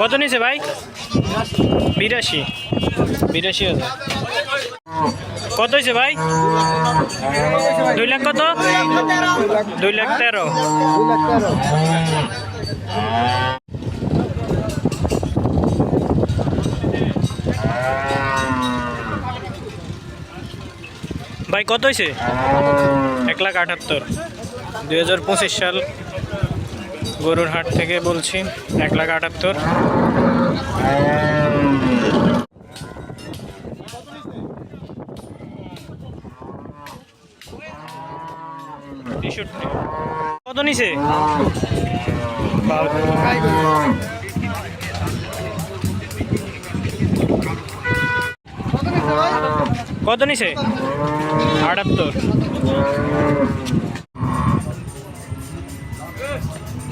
কত নিছে ভাই? বিরাশি। বিরাশি হাজার। কত হয়েছে ভাই? দুই লাখ কত? দুই লাখ তেরো। ভাই, কত হয়েছে? এক লাখ আটাত্তর। দুই সাল। গরুর হাট থেকে বলছি এক লাখ আটাত্তর। কত নিছে? কত নিছে? আটাত্তর।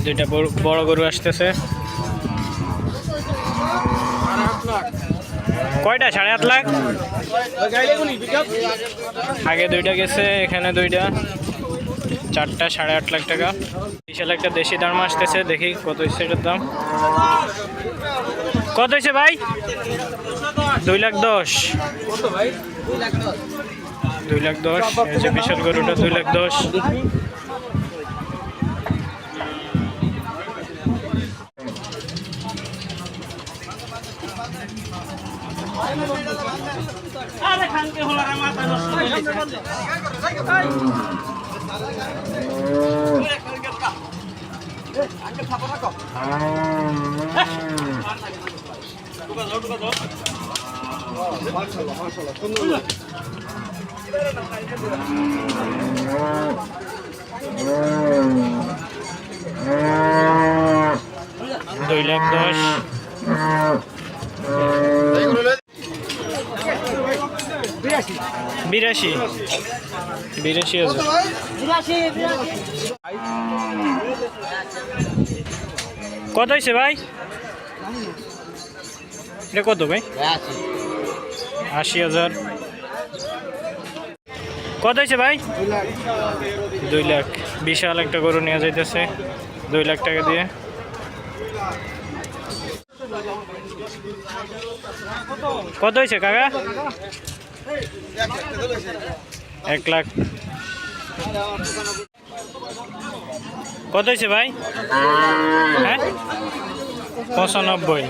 দুইটা বড়- গরু আসতেছে। কয়টা? সাড়ে আট লাখ? আগে দুইটা গেছে, এখানে দুইটা। চারটা, সাড়ে আট লাখ টাকা। বিশাল একটা দেশি দাম আসতেছে, দেখি কত হচ্ছে এটার দাম। কত হয়েছে ভাই? দুই লাখ দশ। দুই লাখ দশ। বিশাল গরুটা, দুই লাখ দশ। দুই লাখ দশ বিরাশি। বিরাশি? হাজার। কত হয়েছে ভাই? এটা কত ভাই? আশি হাজার। কত হয়েছে ভাই? দুই লাখ। বিশাল একটা গরু নিয়ে যাইতেছে। দুই লাখ টাকা দিয়ে। কত হয়েছে কাকা? এক লাখ। কত হয়েছে ভাই? হ্যাঁ? পঁচানব্বই।